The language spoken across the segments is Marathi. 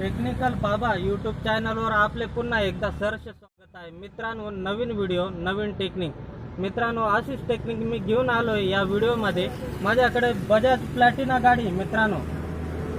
टेक्निकल बाबा यूट्यूब चॅनलवर आपले पुन्हा एकदा सरस स्वागत आहे. मित्रांनो नवीन व्हिडिओ नवीन टेक्निक मित्रांनो अशीच टेक्निक मी घेऊन आलो आहे या व्हिडिओमध्ये माझ्याकडे बजाज प्लॅटिना गाडी मित्रांनो.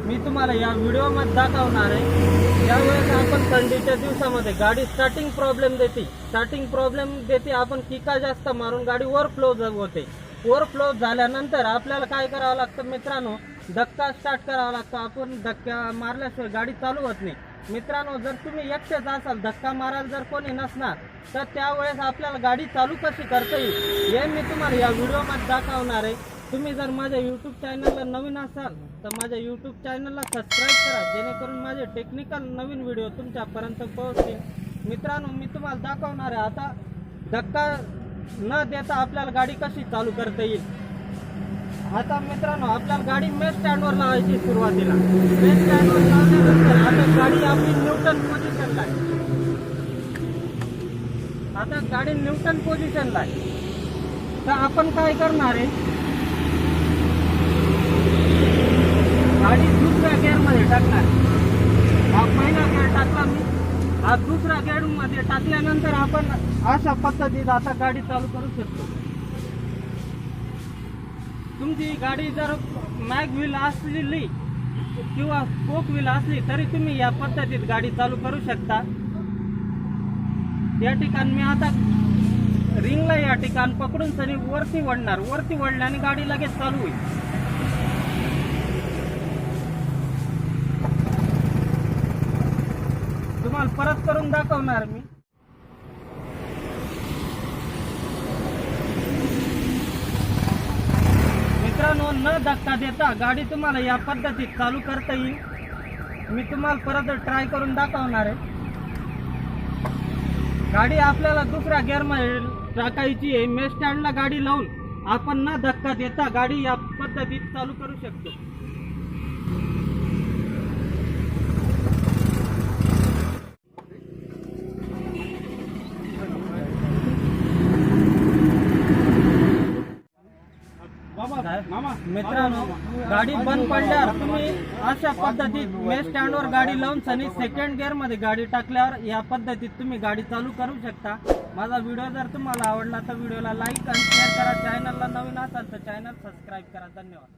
मी तुम्हाला या व्हिडिओमध्ये दाखवणार आहे. यावेळेस आपण थंडीच्या दिवसामध्ये गाडी स्टार्टिंग प्रॉब्लेम देते. स्टार्टिंग प्रॉब्लेम देते आपण किका जास्त मारून गाडी ओव्हरफ्लो होते ओव्हरफ्लो झाल्यानंतर आपल्याला काय करावं लागतं मित्रांनो? धक्का स्टार्ट करावा लागतो. आपण धक्का मारल्याशिवाय गाडी चालू होत नाही. मित्रांनो जर तुम्ही एकटेच असाल धक्का मारायला जर कोणी नसणार तर त्यावेळेस आपल्याला गाडी चालू कशी करता येईल हे मी तुम्हाला या व्हिडिओमध्ये दाखवणार आहे. तुम्ही जर माझ्या यूट्यूब चॅनलला नवीन असाल तर माझ्या यूट्यूब चॅनलला सबस्क्राईब करा जेणेकरून माझे टेक्निकल नवीन व्हिडिओ तुमच्यापर्यंत पोहोचतील. मित्रांनो मी तुम्हाला दाखवणार आहे आता धक्का न देता आपल्याला गाडी कशी चालू करता येईल. आता मित्रांनो आपल्याला गाडी मेस स्टँडवर लावायची सुरुवातीला. मेन स्टँडवर लावल्यानंतर आता गाडी आपली न्यूटन पोझिशनला आहे. आता गाडी न्यूटन पोझिशनला आहे. तर आपण काय करणार आहे? गाडी दुसऱ्या गेअरमध्ये टाकणार हा पहिला गेअर टाकला मी. हा दुसऱ्या गेअरमध्ये टाकल्यानंतर आपण अशा पद्धतीत आता गाडी चालू करू शकतो. तुमची गाडी जर मॅग व्हील असलेली किंवा कोक व्हील असली तरी तुम्ही या पद्धतीत गाडी चालू करू शकता. या ठिकाणी मी आता रिंगला या ठिकाण पकडून सनी वरती वळणार. वरती वळल्याने गाडी लगेच चालू होईल. तुम्हाला परत करून दाखवणार मी मित्रांनो न धक्का देता गाडी तुम्हाला या पद्धतीत चालू करता येईल. मी तुम्हाला परत ट्राय करून दाखवणार आहे. गाडी आपल्याला दुसऱ्या गेअरमध्ये टाकायची आहे. मेस स्टँडला गाडी लावून आपण न धक्का देता गाडी या पद्धतीत चालू करू शकतो. मित्रांनो गाडी बंद पडल्यावर तुम्ही अशा पद्धतीत मे स्टँडवर गाडी लावून सनी सेकंड गिअरमध्ये गाडी टाकल्यावर या पद्धतीत तुम्ही गाडी चालू करू शकता. माझा व्हिडिओ जर तुम्हाला आवडला तर व्हिडिओला लाईक आणि शेअर करा. चॅनलला नवीन असाल तर चॅनल सबस्क्राईब करा. धन्यवाद.